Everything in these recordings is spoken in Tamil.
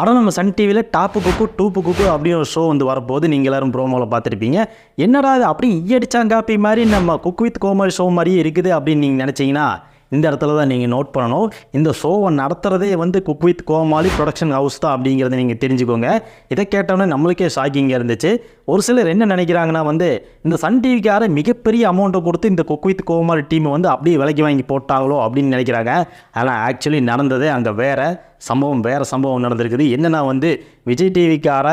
ஆனால் நம்ம சன் டிவியில் டாப்பு குக்கு டூப்பு குக்கு அப்படின்னு ஒரு ஷோ வந்து வரப்போது நீங்கள் எல்லாரும் ப்ரோமோவில் பார்த்துருப்பீங்க. என்னடா அது அப்படி ஈயடிச்சாங்காப்பி மாதிரி நம்ம குக் வித் கோமாளி ஷோ மாதிரியே இருக்குது அப்படின்னு நீங்கள் நினச்சிங்கன்னா இந்த இடத்துல தான் நீங்கள் நோட் பண்ணணும். இந்த ஷோவை நடத்துகிறதே வந்து cook with Comali production house தான் அப்படிங்கிறத நீங்கள் தெரிஞ்சுக்கோங்க. இதை கேட்டோன்னே நம்மளுக்கே ஷாக்கிங்காக இருந்துச்சு. ஒரு சிலர் என்ன நினைக்கிறாங்கன்னா வந்து இந்த சன் டிவிக்கார மிகப்பெரிய அமௌண்ட்டை கொடுத்து இந்த குக் வித் கோமாளி டீமை வந்து அப்படியே விலைக்கு வாங்கி போட்டாங்களோ அப்படின்னு நினைக்கிறாங்க. ஆனால் ஆக்சுவலி நடந்ததே அங்கே வேறு. சம்பவம் வேறு சம்பவம் நடந்திருக்குது. என்னென்னா வந்து விஜய் டிவிக்கார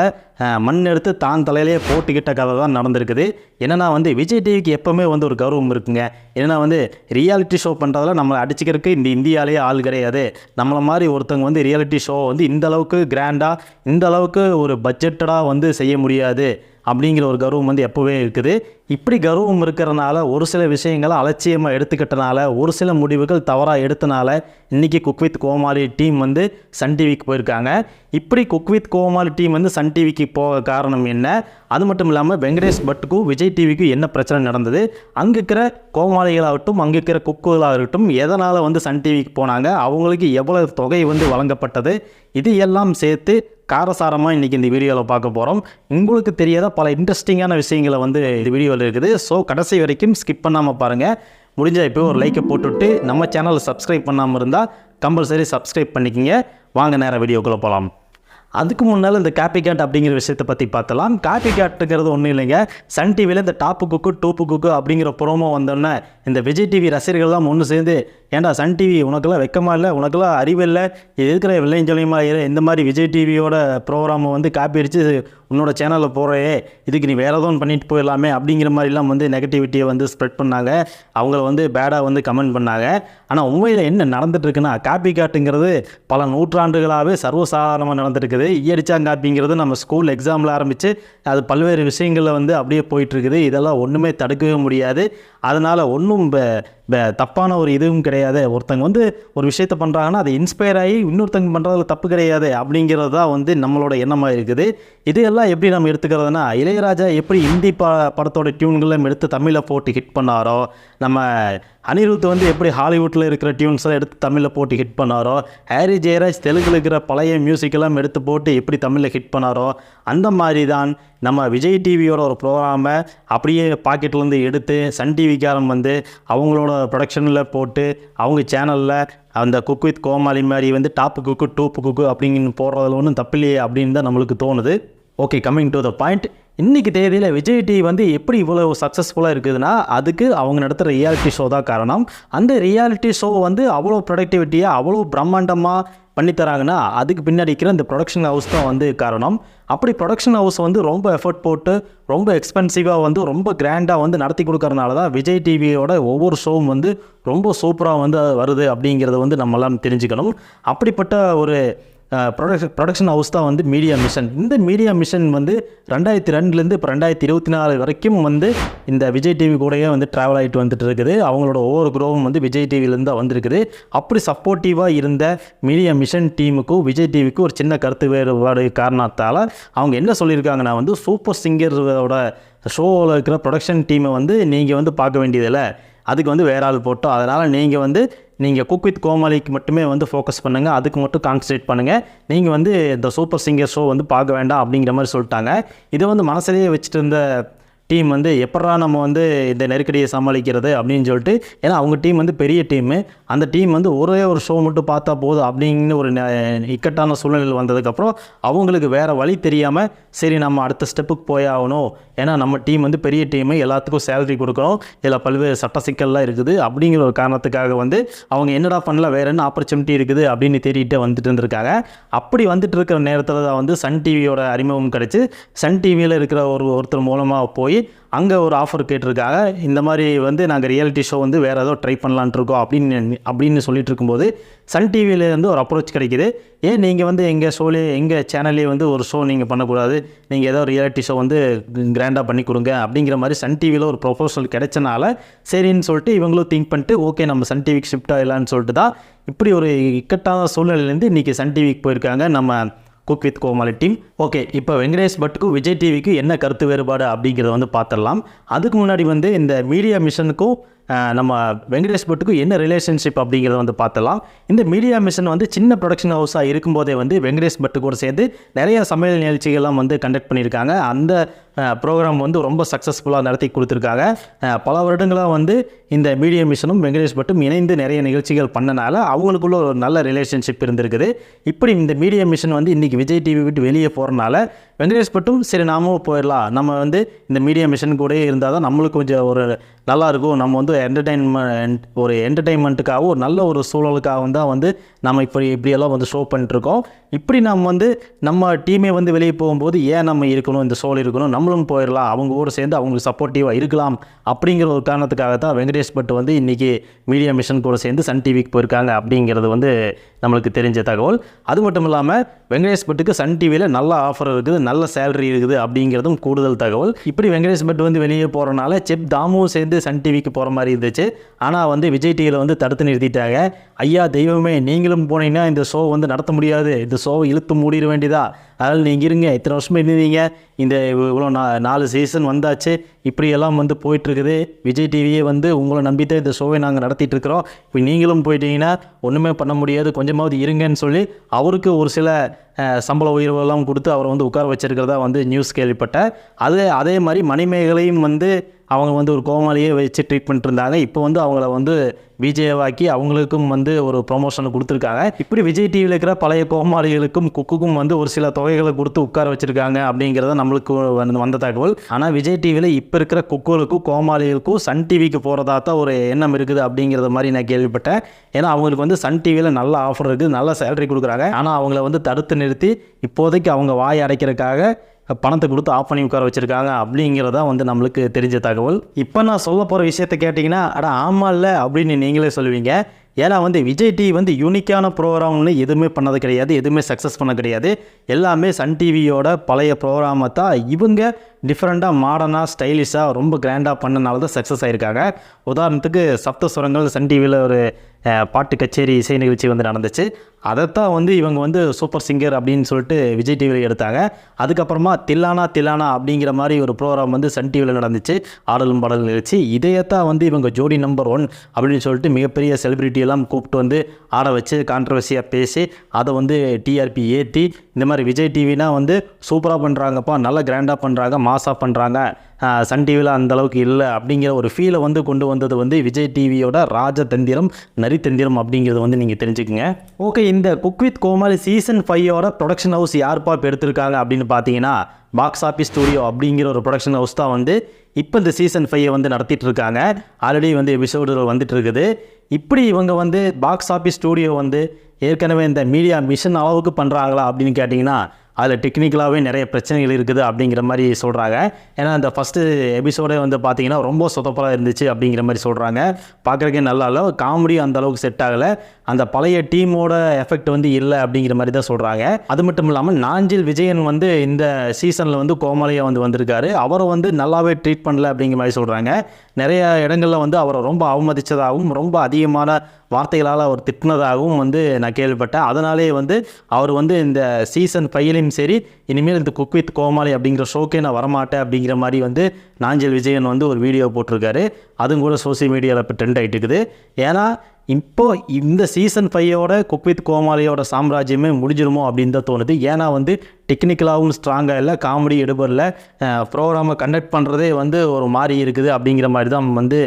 மண் எடுத்து தான் தலையிலே போட்டுக்கிட்ட கதை தான் நடந்திருக்குது. என்னென்னா வந்து விஜய் டிவிக்கு எப்போவுமே வந்து ஒரு கௌரவம் இருக்குங்க. என்னென்னா வந்து ரியாலிட்டி ஷோ பண்ணுறதுல நம்ம அடிச்சுக்கிறதுக்கு இந்த இந்தியாவிலேயே ஆள் கிடையாது. நம்மளை மாதிரி ஒருத்தவங்க வந்து ரியாலிட்டி ஷோ வந்து இந்த அளவுக்கு கிராண்டாக இந்த அளவுக்கு ஒரு பட்ஜெட்டடாக வந்து செய்ய முடியாது. அப்படிங்கிற ஒரு கர்வம் வந்து எப்போவே இருக்குது. இப்படி கர்வம் இருக்கிறனால ஒரு சில விஷயங்களை அலட்சியமாக எடுத்துக்கிட்டனால ஒரு சில முடிவுகள் தவறாக எடுத்தனால இன்றைக்கி குக் வித் கோமாளி டீம் வந்து சன் டிவிக்கு போயிருக்காங்க. இப்படி குக் வித் கோமாளி டீம் வந்து சன் டிவிக்கு போக காரணம் என்ன? அது மட்டும் இல்லாமல் வெங்கடேஷ் பட்டுக்கும் விஜய் டிவிக்கும் என்ன பிரச்சனை நடந்தது? அங்கே இருக்கிற கோமாளிகளாகட்டும் அங்கே இருக்கிற குக்குகளாகட்டும் எதனால் வந்து சன் டிவிக்கு போனாங்க? அவங்களுக்கு எவ்வளவு தொகை வந்து வழங்கப்பட்டது? இது எல்லாம் சேர்த்து காரசாரமாக இன்றைக்கி இந்த வீடியோவில் பார்க்க போகிறோம் உங்களுக்கு தெரியாத பல இன்ட்ரெஸ்டிங்கான விஷயங்களை வந்து இந்த வீடியோவில் இருக்குது. ஸோ கடைசி வரைக்கும் ஸ்கிப் பண்ணாமல் பாருங்கள் முடிஞ்சால் இப்போ ஒரு லைக்கை போட்டுவிட்டு நம்ம சேனலை சப்ஸ்கிரைப் பண்ணாமல் இருந்தால் கம்பல்சரி சப்ஸ்கிரைப் பண்ணிக்கிங்க. வாங்க நேராக வீடியோக்குள்ளே போகலாம் அதுக்கு முன்னால் இந்த காப்பி கேட் அப்படிங்கிற விஷயத்தை பற்றி பார்த்தலாம். காப்பி கேட்டுங்கிறது ஒன்றும் இல்லைங்க சன் டிவியில் இந்த டாப்பு குக்கு டூப்பு குக்கு அப்படிங்கிற ப்ரோமோ வந்தோடனே இந்த விஜய் டிவி ரசிகர்கள்லாம் ஒன்று சேர்ந்து ஏன்டா சன் டிவி உனக்கெல்லாம் வைக்கமா இல்லை? உனக்கெல்லாம் அறிவு இல்லை? இருக்கிற விளைஞ்சலியமாக இந்த மாதிரி விஜய் டிவியோட ப்ரோக்ராமை வந்து காப்பி அடித்து உன்னோட சேனலில் போகிறே இதுக்கு நீ வேறு எதுவும் பண்ணிட்டு போயிடலாமே அப்படிங்கிற மாதிரிலாம் வந்து நெகட்டிவிட்டியை வந்து ஸ்ப்ரெட் பண்ணாங்க. அவங்கள வந்து பேடாக வந்து கமெண்ட் பண்ணாங்க. ஆனால் உண்மையில் என்ன நடந்துட்டுருக்குன்னா காப்பி காட்டுங்கிறது பல நூற்றாண்டுகளாகவே சர்வசாதாரணமாக நடந்துருக்குது இயடிச்சாங்காப்பிங்கிறது நம்ம ஸ்கூல் எக்ஸாமில் ஆரம்பித்து அது பல்வேறு விஷயங்களில் வந்து அப்படியே போயிட்டுருக்குது. இதெல்லாம் ஒன்றுமே தடுக்கவே முடியாது. அதனால் ஒன்றும் தப்பான ஒரு இதுவும் கிடையாது. ஒருத்தங்க வந்து ஒரு விஷயத்த பண்ணுறாங்கன்னா அதை இன்ஸ்பயர் ஆகி இன்னொருத்தங்க பண்ணுறதுல தப்பு கிடையாது அப்படிங்கிறது தான் வந்து நம்மளோட எண்ணமாக இருக்குது. இதையெல்லாம் எப்படி நம்ம எடுத்துக்கிறதுனா இளையராஜா எப்படி ஹிந்தி ப படத்தோட டியூன்களும் எடுத்து தமிழை போட்டு ஹிட் பண்ணாரோ நம்ம அனிருத் வந்து எப்படி ஹாலிவுட்டில் இருக்கிற டியூன்ஸ்லாம் எடுத்து தமிழில் போட்டு ஹிட் பண்ணாரோ ஹாரி ஜெயராஜ் தெலுங்கில் இருக்கிற பழைய மியூசிக்கெல்லாம் எடுத்து போட்டு எப்படி தமிழில் ஹிட் பண்ணாரோ அந்த மாதிரி தான் நம்ம விஜய் டிவியோட ஒரு ப்ரோக்ராமை அப்படியே பாக்கெட்லேருந்து எடுத்து சன் டிவிக்காரன் வந்து அவங்களோட ப்ரொடக்ஷனில் போட்டு அவங்க சேனலில் அந்த குக் வித் கோமாளி மாதிரி வந்து டாப்பு குக்கு டூப்பு குக்கு அப்படின்னு போடுறதுல ஒன்றும் தப்பில்லையே அப்படின்னு தான் நம்மளுக்கு தோணுது. Okay coming to the point இன்றைக்கி தேதியில் விஜய் டிவி வந்து எப்படி இவ்வளோ சக்ஸஸ்ஃபுல்லாக இருக்குதுன்னா அதுக்கு அவங்க நடத்துகிற ரியாலிட்டி ஷோ தான் காரணம். அந்த ரியாலிட்டி ஷோ வந்து அவ்வளோ ப்ரொடக்டிவிட்டியாக அவ்வளோ பிரம்மாண்டமாக பண்ணித்தராங்கன்னா அதுக்கு பின்னாடி இருக்கிற இந்த ப்ரொடக்ஷன் ஹவுஸ் தான் வந்து காரணம். அப்படி ப்ரொடக்ஷன் ஹவுஸ் வந்து ரொம்ப எஃபர்ட் போட்டு ரொம்ப எக்ஸ்பென்சிவாக வந்து ரொம்ப கிராண்டாக வந்து நடத்தி கொடுக்கறனால தான் விஜய் டிவியோட ஒவ்வொரு ஷோவும் வந்து ரொம்ப சூப்பராக வந்து வருது அப்படிங்கிறத வந்து நம்மளாம் தெரிஞ்சுக்கணும். அப்படிப்பட்ட ஒரு ப்ரொடக்ஷன் ப்ரொடக்ஷன் ஹவுஸ் தான் வந்து மீடியா மிஷன் இந்த மீடியா மிஷன் வந்து ரெண்டாயிரத்தி ரெண்டுலேருந்து இப்போ ரெண்டாயிரத்தி இருபத்தி நாலு வரைக்கும் வந்து இந்த விஜய் டிவி கூடயே வந்து ட்ராவல் ஆகிட்டு வந்துட்டு இருக்குது. அவங்களோட ஒவ்வொரு குரோவும் வந்து விஜய் டிவிலேருந்து தான் வந்திருக்குது. அப்படி சப்போர்ட்டிவாக இருந்த மீடியா மிஷன் டீமுக்கும் விஜய் டிவிக்கும் ஒரு சின்ன கருத்து வேறுபாடு காரணத்தால் அவங்க என்ன சொல்லியிருக்காங்கன்னா வந்து சூப்பர் சிங்கரோட ஷோவில் இருக்கிற ப்ரொடக்ஷன் டீமை வந்து நீங்கள் வந்து பார்க்க வேண்டியதில்லை. அதுக்கு வந்து வேற ஆள் போட்டோம். அதனால் நீங்கள் வந்து நீங்கள் குக் வித் கோமாளிக்கு மட்டுமே வந்து ஃபோக்கஸ் பண்ணுங்கள் அதுக்கு மட்டும் கான்சன்ட்ரேட் பண்ணுங்கள் நீங்கள் வந்து இந்த சூப்பர் சிங்கர் ஷோ வந்து பார்க்க வேண்டாம் அப்படிங்கிற மாதிரி சொல்லிட்டாங்க. இதை வந்து மனசுலேயே வச்சுட்டு இருந்த டீம் வந்து எப்படா நம்ம வந்து இந்த நெருக்கடியை சமாளிக்கிறது அப்படின்னு சொல்லிட்டு ஏன்னா அவங்க டீம் வந்து பெரிய டீமு. அந்த டீம் வந்து ஒரே ஒரு ஷோ மட்டும் பார்த்தா போதும் அப்படின்னு ஒரு ந- இக்கட்டான சூழ்நிலை வந்ததுக்கப்புறம் அவங்களுக்கு வேறு வழி தெரியாமல் சரி நம்ம அடுத்த ஸ்டெப்புக்கு போய் ஆகணும். ஏன்னா நம்ம டீம் வந்து பெரிய டீமு எல்லாத்துக்கும் சேலரி கொடுக்கணும் இதில் பல்வேறு சட்ட சிக்கல்லாம் இருக்குது. அப்படிங்கிற ஒரு காரணத்துக்காக வந்து அவங்க என்னடா பண்ணல வேறு என்ன ஆப்பர்ச்சுனிட்டி இருக்குது அப்படின்னு தேடிட்டு வந்துட்டு இருந்திருக்காங்க. அப்படி வந்துட்டு இருக்கிற நேரத்தில் தான் வந்து சன் டிவியோட அறிமுகம் கிடச்சி சன் டிவியில் இருக்கிற ஒரு ஒருத்தர் மூலமாக போய் அங்கே ஒரு ஆஃபர் கேட்டிருக்காங்க. இந்த மாதிரி வந்து நாங்கள் ரியாலிட்டி ஷோ வந்து வேறு ஏதோ ட்ரை பண்ணலான்ட்டு இருக்கோம் அப்படின்னு அப்படின்னு சொல்லிட்டு இருக்கும்போது சன் டிவியிலேருந்து ஒரு அப்ரோச் கிடைக்கிது. ஏன் நீங்கள் வந்து எங்கள் ஷோலே எங்கள் சேனல்லே வந்து ஒரு ஷோ நீங்கள் பண்ணக்கூடாது? நீங்கள் ஏதோ ரியாலிட்டி ஷோ வந்து கிராண்டாக பண்ணி கொடுங்க அப்படிங்கிற மாதிரி சன் டிவியில் ஒரு ப்ரொபோசல் கிடைச்சனால சரின்னு சொல்லிட்டு இவங்களும் திங்க் பண்ணிட்டு ஓகே நம்ம சன் டிவிக்கு ஷிஃப்ட் ஆகலான்னு சொல்லிட்டு தான் இப்படி ஒரு இக்கட்டான சூழ்நிலையிலேருந்து இன்றைக்கி சன் டிவிக்கு போயிருக்காங்க. நம்ம cook with Comali team. Okay இப்போ வெங்கடேஷ் பட்டுக்கும் விஜய் டிவிக்கும் என்ன கருத்து வேறுபாடு அப்படிங்கிறத வந்து பார்த்துடலாம். அதுக்கு முன்னாடி வந்து இந்த மீடியா மிஷனுக்கும் நம்ம வெங்கடேஷ் பட்டுக்கும் என்ன ரிலேஷன்ஷிப் அப்படிங்கிறத வந்து பார்த்தலாம் இந்த மீடியா மிஷன் வந்து சின்ன ப்ரொடக்ஷன் ஹவுஸாக இருக்கும்போதே வந்து வெங்கடேஷ் பட்டு கூட சேர்ந்து நிறைய சமையல் நிகழ்ச்சிகள்லாம் வந்து கண்டக்ட் பண்ணியிருக்காங்க. அந்த ப்ரோக்ராம் வந்து ரொம்ப சக்ஸஸ்ஃபுல்லாக நடத்தி கொடுத்துருக்காங்க. பல வருடங்களாக வந்து இந்த மீடியா மிஷனும் வெங்கடேஷ் பட்டும் இணைந்து நிறைய நிகழ்ச்சிகள் பண்ணனால அவங்களுக்குள்ள ஒரு நல்ல ரிலேஷன்ஷிப் இருந்திருக்குது. இப்படி இந்த மீடியா மிஷன் வந்து இன்றைக்கி விஜய் டிவி விட்டு வெளியே போகிறனால வெங்கடேஷ் பட்டும் சரி நாமும் போயிடலாம். நம்ம வந்து இந்த மீடியா மிஷன் கூட இருந்தால் தான் நம்மளுக்கு கொஞ்சம் ஒரு நல்லா இருக்கும். நம்ம வந்து என்டர்டைன்மெண்ட் ஒரு என்டர்டைன்மெண்ட்டுக்காக ஒரு நல்ல ஒரு சூழலுக்காகவும் தான் வந்து நம்ம இப்படி இப்படியெல்லாம் வந்து ஷோ பண்ணிட்டுருக்கோம் இப்படி நம்ம வந்து நம்ம டீமே வந்து வெளியே போகும்போது ஏன் நம்ம இருக்கணும்? இந்த சோல் இருக்கணும்? நம்ம நம்மளும் போயிடலாம் அவங்க கூட சேர்ந்து அவங்களுக்கு சப்போர்ட்டிவாக இருக்கலாம் அப்படிங்கிற ஒரு காரணத்துக்காக தான் வெங்கடேஷ் பட் வந்து இன்றைக்கி மீடியா மிஷன் கூட சேர்ந்து சன் டிவிக்கு போயிருக்காங்க அப்படிங்கிறது வந்து நம்மளுக்கு தெரிஞ்ச தகவல். அது மட்டும் இல்லாமல் வெங்கடேஷ் பட்டுக்கு சன் டிவியில் நல்ல ஆஃபர் இருக்குது நல்ல சேலரி இருக்குது அப்படிங்கிறதும் கூடுதல் தகவல். இப்படி வெங்கடேஷ் பட் வந்து வெளியே போகிறனால செப் தாமுவும் சேர்ந்து சன் டிவிக்கு போகிற மாதிரி இருந்துச்சு. ஆனால் வந்து விஜய் டிவியில் வந்து தடுத்து நிறுத்திட்டாங்க. ஐயா தெய்வமே நீங்களும் போனீங்கன்னா இந்த ஷோ வந்து நடத்த முடியாது. இந்த ஷோவை இழுத்து மூடிட வேண்டியதா? அதனால் நீங்கள் இருங்க இத்தனை வருஷம் இருந்தீங்க. இந்த இவ்வளோ நான் நாலு சீசன் வந்தாச்சு. இப்படியெல்லாம் வந்து போயிட்டுருக்குது. விஜய் டிவியே வந்து உங்களை நம்பித்தான் இந்த ஷோவை நாங்கள் நடத்திட்டுருக்குறோம். இப்போ நீங்களும் போயிட்டீங்கன்னா ஒன்றுமே பண்ண முடியாது. கொஞ்சமாவது இருங்கன்னு சொல்லி அவருக்கு ஒரு சில சம்பள உயர்வெல்லாம் கொடுத்து அவரை வந்து உட்கார வச்சிருக்கிறதா வந்து நியூஸ் கேள்விப்பட்டேன். அது அதே மாதிரி மணிமேகலையும் வந்து அவங்க வந்து ஒரு கோமாளியே வச்சு ட்ரீட் பண்ணிட்டுருந்தாங்க இப்போ வந்து அவங்கள வந்து விஜயவாக்கி அவங்களுக்கும் வந்து ஒரு ப்ரொமோஷன் கொடுத்துருக்காங்க. இப்படி விஜய் டிவியில் இருக்கிற பழைய கோமாளிகளுக்கும் குக்குக்கும் வந்து ஒரு சில தொகைகளை கொடுத்து உட்கார வச்சுருக்காங்க அப்படிங்கிறத நம்மளுக்கு வந்து வந்த தகவல். ஆனால் விஜய் டிவியில் இப்போ இருக்கிற குக்குகளுக்கும் கோமாளிகளுக்கும் சன் டிவிக்கு போகிறதா தான் ஒரு எண்ணம் இருக்குது அப்படிங்கிறத மாதிரி நான் கேள்விப்பட்டேன். ஏன்னா அவங்களுக்கு வந்து சன் டிவியில் நல்ல ஆஃபர் இருக்குது நல்ல சேலரி கொடுக்குறாங்க. ஆனால் அவங்கள வந்து தடுத்து நிறுத்தி இப்போதைக்கு அவங்க வாய் அடைக்கிறதுக்காக பணத்தை கொடுத்து ஆஃப் பண்ணி உட்கார வச்சுருக்காங்க அப்படிங்கிறதா வந்து நம்மளுக்கு தெரிஞ்ச தகவல். இப்போ நான் சொல்ல போகிற விஷயத்த கேட்டிங்கன்னா அட ஆமாம் இல்லை அப்படின்னு நீங்களே சொல்லுவீங்க. ஏன்னா வந்து விஜய் டிவி வந்து யூனிக்கான ப்ரோக்ராம்னு எதுவுமே பண்ணது கிடையாது எதுவுமே சக்ஸஸ் பண்ண கிடையாது. எல்லாமே சன் டிவியோட பழைய ப்ரோக்ராமை தான் இவங்க டிஃப்ரெண்ட்டாக மாடர்னாக ஸ்டைலிஷாக ரொம்ப கிராண்டாக பண்ணனால தான் சக்ஸஸ் ஆகிருக்காங்க உதாரணத்துக்கு சப்த சுரங்கள் சன் டிவியில் ஒரு பாட்டு கச்சேரி இசை நிகழ்ச்சி வந்து நடந்துச்சு. அதைத்தான் வந்து இவங்க வந்து சூப்பர் சிங்கர் அப்படின்னு சொல்லிட்டு விஜய் டிவியில் எடுத்தாங்க. அதுக்கப்புறமா தில்லானா தில்லானா அப்படிங்கிற மாதிரி ஒரு ப்ரோக்ராம் வந்து சன் டிவியில் நடந்துச்சு. ஆடலும் பாடல் நிகழ்ச்சி. இதையத்தான் வந்து இவங்க ஜோடி நம்பர் ஒன் அப்படின்னு சொல்லிட்டு மிகப்பெரிய செலிபிரிட்டி எல்லாம் கூப்பிட்டு வந்து ஆட வச்சு கான்ட்ரவர்சியாக பேசி அதை வந்து டிஆர்பி ஏற்றி இந்த மாதிரி விஜய் டிவினா வந்து சூப்பராக பண்ணுறாங்கப்பா நல்லா கிராண்டாக பண்ணுறாங்க மாஸாக பண்ணுறாங்க சன் டிவியில் அந்தளவுக்கு இல்லை அப்படிங்கிற ஒரு ஃபீலை வந்து கொண்டு வந்தது வந்து விஜய் டிவியோட ராஜதந்திரம் நரித்தந்திரம் அப்படிங்கிறது வந்து நீங்கள் தெரிஞ்சுக்கோங்க. ஓகே இந்த குக் வித் கோமாளி சீசன் ஃபைவோட ப்ரொடக்ஷன் ஹவுஸ் யார்ப்பா இப்போ எடுத்திருக்காங்க அப்படின்னு பார்த்தீங்கன்னா பாக்ஸ் ஆஃபீஸ் ஸ்டூடியோ அப்படிங்கிற ஒரு ப்ரொடக்ஷன் ஹவுஸ் தான் வந்து இப்போ இந்த சீசன் ஃபைவை வந்து நடத்திட்டு இருக்காங்க ஆல்ரெடி வந்து எபிசோடுகள் வந்துட்டு இருக்குது இப்படி இவங்க வந்து பாக்ஸ் ஆஃபீஸ் ஸ்டூடியோ வந்து ஏற்கனவே இந்த மீடியா மிஷன் அளவுக்கு பண்ணுறாங்களா அப்படின்னு கேட்டிங்கன்னா அதில் டெக்னிக்கலாகவே நிறைய பிரச்சனைகள் இருக்குது அப்படிங்கிற மாதிரி சொல்கிறாங்க ஏன்னா அந்த ஃபஸ்ட்டு எபிசோடே வந்து பார்த்தீங்கன்னா ரொம்ப சொதப்பலாக இருந்துச்சு அப்படிங்கிற மாதிரி சொல்கிறாங்க பார்க்குறக்கே நல்லா இல்லை. காமெடி அந்த அளவுக்கு செட் ஆகலை. அந்த பழைய டீமோட எஃபெக்ட் வந்து இல்லை அப்படிங்கிற மாதிரி தான் சொல்கிறாங்க அது மட்டும் இல்லாமல் நாஞ்சில் விஜயன் வந்து இந்த சீசனில் வந்து கோமாளியாக வந்து வந்திருக்காரு. அவரை வந்து நல்லாவே ட்ரீட் பண்ணல அப்படிங்கிற மாதிரி சொல்கிறாங்க நிறைய இடங்களில் வந்து அவரை ரொம்ப அவமதித்ததாகவும் ரொம்ப அதிகமான வார்த்தைகளால் அவர் திட்டினதாகவும் வந்து நான் கேள்விப்பட்டேன். அதனாலே வந்து அவர் வந்து இந்த சீசன் ஃபைவ்லையும் சரி இனிமேல் இந்த குக் வித் கோமாளி அப்படிங்கிற ஷோக்கே நான் வரமாட்டேன் அப்படிங்கிற மாதிரி வந்து நாஞ்சல் விஜயன் வந்து ஒரு வீடியோ போட்டிருக்காரு. அதுவும் கூட சோசியல் மீடியாவில் இப்போ ட்ரெண்ட் ஆகிட்டு இருக்குது. ஏன்னா இப்போ இந்த சீசன் ஃபைவோட குக் வித் கோமாளியோட சாம்ராஜ்யமே முடிஞ்சிருமோ அப்படின்னு தான் தோணுது. ஏன்னா வந்து டெக்னிக்கலாகவும் ஸ்ட்ராங்காக இல்லை காமெடி எடுபரில் ப்ரோக்ராமை கண்டக்ட் பண்ணுறதே வந்து ஒரு மாதிரி இருக்குது அப்படிங்கிற மாதிரி தான் வந்து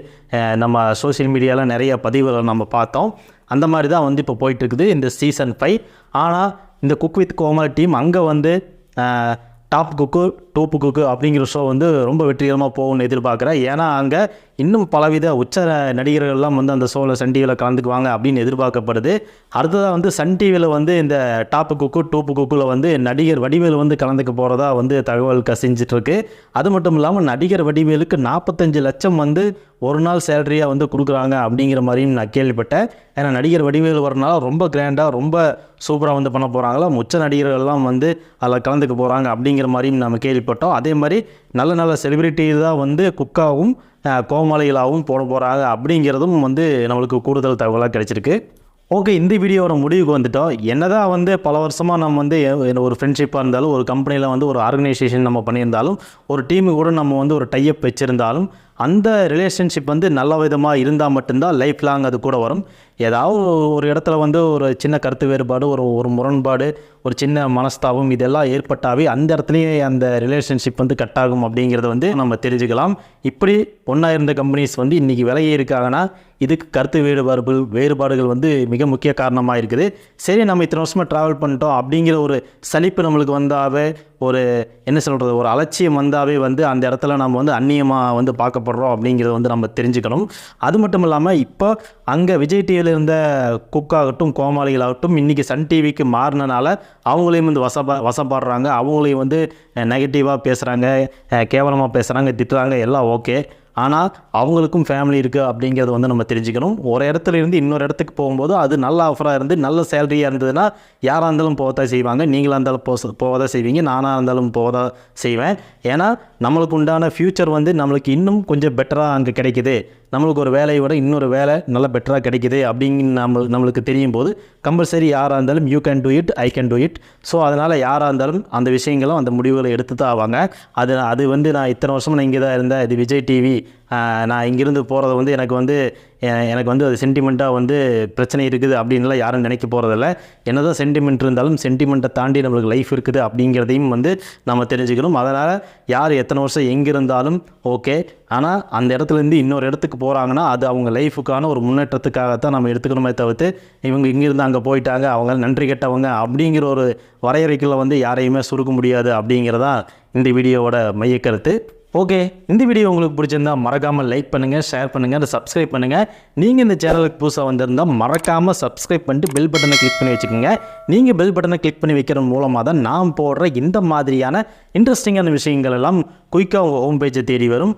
நம்ம சோஷியல் மீடியாவில் நிறைய பதிவுகளை நம்ம பார்த்தோம். அந்த மாதிரி தான் வந்து இப்போ போயிட்டுருக்குது இந்த சீசன் ஃபைவ் ஆனால் இந்த குக் வித் கோமாளி டீம் அங்கே வந்து டாப் குக்கு டோப்பு குக்கு அப்படிங்கிற ஷோ வந்து ரொம்ப வெற்றிகரமாக போகும்னு எதிர்பார்க்குறேன். ஏன்னா அங்கே இன்னும் பலவித உச்ச நடிகர்கள்லாம் வந்து அந்த ஷோவில் சன் டிவியில் கலந்துக்குவாங்க அப்படின்னு எதிர்பார்க்கப்படுது. அடுத்ததாக வந்து சன் டிவியில் வந்து இந்த டாப்பு குக்கு டூப்பு குக்கில் வந்து நடிகர் வடிவேலு வந்து கலந்துக்க போகிறதா வந்து தகவல் கசிஞ்சிட்ருக்கு. அது மட்டும் இல்லாமல் நடிகர் வடிவேலுக்கு நாற்பத்தஞ்சு லட்சம் வந்து ஒரு நாள் சேலரியாக வந்து கொடுக்குறாங்க அப்படிங்கிற மாதிரியும் நான் கேள்விப்பட்டேன். ஏன்னா நடிகர் வடிவேலு வரனால ரொம்ப கிராண்டாக ரொம்ப சூப்பராக வந்து பண்ண போகிறாங்களா உச்ச நடிகர்கள்லாம் வந்து அதில் கலந்துக்க போகிறாங்க அப்படிங்கிற மாதிரியும் நம்ம கேள்விப்பட்டோம். அதே மாதிரி நல்ல நல்ல செலிபிரிட்டி தான் வந்து குக்காகவும் கோமாளிகளாகவும் போட போகிறாங்க அப்படிங்கிறதும் வந்து நம்மளுக்கு கூடுதல் தகவலாக கிடச்சிருக்கு. ஓகே இந்த வீடியோவோட முடிவுக்கு வந்துட்டோம். என்னதான் வந்து பல வருஷமாக நம்ம வந்து ஒரு ஃப்ரெண்ட்ஷிப்பாக இருந்தாலும் ஒரு கம்பெனியில் வந்து ஒரு ஆர்கனைசேஷன் நம்ம பண்ணியிருந்தாலும் ஒரு டீமு கூட நம்ம வந்து ஒரு டைப் வச்சுருந்தாலும் அந்த ரிலேஷன்ஷிப் வந்து நல்ல விதமாக இருந்தால் மட்டும்தான் லைஃப் லாங் அது கூட வரும். ஏதாவது ஒரு இடத்துல வந்து ஒரு சின்ன கருத்து வேறுபாடு ஒரு ஒரு முரண்பாடு ஒரு சின்ன மனஸ்தாபம் இதெல்லாம் ஏற்பட்டாவே அந்த இடத்துலையே அந்த ரிலேஷன்ஷிப் வந்து கட் ஆகும் அப்படிங்கிறத வந்து நம்ம தெரிஞ்சுக்கலாம். இப்படி ஒன்றா இருந்த கம்பெனிஸ் வந்து இன்றைக்கி விலையே இருக்காங்கன்னா இதுக்கு கருத்து வேறுபாடுகள் வேறுபாடுகள் வந்து மிக முக்கிய காரணமாக இருக்குது. சரி நம்ம இத்தனை வருஷமாக ட்ராவல் பண்ணிட்டோம் அப்படிங்கிற ஒரு சலிப்பு நம்மளுக்கு வந்தாவே ஒரு என்ன சொல்கிறது ஒரு அலட்சியம் வந்தாவே வந்து அந்த இடத்துல நம்ம வந்து அந்நியமாக வந்து பார்க்கப்படுறோம் அப்படிங்கிறத வந்து நம்ம தெரிஞ்சுக்கணும். அது மட்டும் இல்லாமல் இப்போ அங்கே விஜய் டிவியில் இருந்த குக்காகட்டும் கோமாளிகளாகட்டும் இன்றைக்கி சன் டிவிக்கு மாறினனால அவங்களையும் வந்து வசப்பா வசப்பாடுறாங்க. அவங்களையும் வந்து நெகட்டிவாக பேசுகிறாங்க கேவலமாக பேசுகிறாங்க திட்டுறாங்க எல்லாம் ஓகே. ஆனால் அவங்களுக்கும் ஃபேமிலி இருக்குது அப்படிங்கிறத வந்து நம்ம தெரிஞ்சுக்கணும். ஒரு இடத்துல இருந்து இன்னொரு இடத்துக்கு போகும்போது அது நல்ல ஆஃபராக இருந்து நல்ல சேலரியாக இருந்ததுன்னா யாராக இருந்தாலும் போகத்தான் செய்வாங்க. நீங்களாக இருந்தாலும் போ போகதான் செய்வீங்க. நானாக இருந்தாலும் போகதான் செய்வேன். ஏன்னா நம்மளுக்கு உண்டான ஃப்யூச்சர் வந்து நம்மளுக்கு இன்னும் கொஞ்சம் பெட்டராக அங்கே கிடைக்குது. நம்மளுக்கு ஒரு வேலையை விட இன்னொரு வேலை நல்லா பெட்டராக கிடைக்குது அப்படின்னு நம்ம நம்மளுக்கு தெரியும் போது கம்பல்சரி யாராக இருந்தாலும் you can do it I can do it so அதனால் யாராக இருந்தாலும் அந்த விஷயங்களும் அந்த முடிவுகளை எடுத்து தான் ஆவாங்க. அது அது வந்து நான் இத்தனை வருஷம் நான் இங்கே தான் இருந்தேன். இது விஜய் டிவி நான் இங்கிருந்து போகிறது வந்து எனக்கு வந்து எனக்கு வந்து அது சென்டிமெண்ட்டாக வந்து பிரச்சனை இருக்குது அப்படின்லாம் யாரும் நினைக்க போகிறதில்ல என்ன தான் சென்டிமெண்ட் இருந்தாலும் சென்டிமெண்ட்டை தாண்டி நம்மளுக்கு லைஃப் இருக்குது அப்படிங்கிறதையும் வந்து நம்ம தெரிஞ்சுக்கணும். அதனால் யார் எத்தனை வருஷம் எங்கே இருந்தாலும் ஓகே ஆனால் அந்த இடத்துலேருந்து இன்னொரு இடத்துக்கு போகிறாங்கன்னா அது அவங்க லைஃபுக்கான ஒரு முன்னேற்றத்துக்காகத்தான் நம்ம எடுத்துக்கணுமே தவிர்த்து இவங்க இங்கேருந்து அங்கே போயிட்டாங்க அவங்க நன்றி கெட்டவங்க அப்படிங்கிற ஒரு வரையறைக்குள்ள வந்து யாரையுமே சுருக்க முடியாது அப்படிங்கிறதான் இந்த வீடியோவோட மையக்கருத்து. ஓகே இந்த வீடியோ உங்களுக்கு பிடிச்சிருந்தா மறக்காமல் லைக் பண்ணுங்கள் ஷேர் பண்ணுங்கள் அதை சப்ஸ்கிரைப் பண்ணுங்கள் நீங்கள் இந்த சேனலுக்கு புதுசாக வந்திருந்தால் மறக்காமல் சப்ஸ்கிரைப் பண்ணிட்டு பெல் பட்டனை கிளிக் பண்ணி வச்சுக்கோங்க. நீங்கள் பெல் பட்டனை கிளிக் பண்ணி வைக்கிறது மூலமாக தான் நான் போடுற இந்த மாதிரியான இன்ட்ரெஸ்டிங்கான விஷயங்கள் எல்லாம் குயிக்காக உங்கள் ஹோம் பேஜை தேடி வரும்.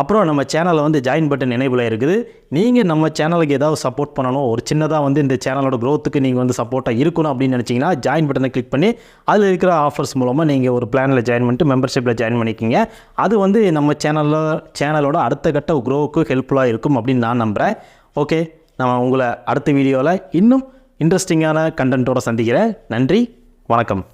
அப்புறம் நம்ம சேனலில் வந்து ஜாயின் பட்டன் நினைவில் இருக்குது. நீங்கள் நம்ம சேனலுக்கு ஏதாவது சப்போர்ட் பண்ணணும் ஒரு சின்னதாக வந்து இந்த சேனலோட க்ரோத்துக்கு நீங்கள் வந்து சப்போர்ட்டாக இருக்கணும் அப்படின்னு நினச்சிங்கன்னா ஜாயின் பட்டனை கிளிக் பண்ணி அதில் இருக்கிற ஆஃபர்ஸ் மூலமாக நீங்கள் ஒரு பிளானில் ஜாயின் பண்ணிட்டு மெம்பர்ஷிப்பில் ஜாயின் பண்ணிக்கிங்க. அது வந்து நம்ம சேனலில் சேனலோட அடுத்த கட்ட க்ரோவுக்கு ஹெல்ப்ஃபுல்லாக இருக்கும் அப்படின்னு நான் நம்புகிறேன் ஓகே நான் உங்களை அடுத்த வீடியோவில் இன்னும் இன்ட்ரெஸ்டிங்கான கண்டென்ட்டோட சந்திக்கிறேன். நன்றி வணக்கம்.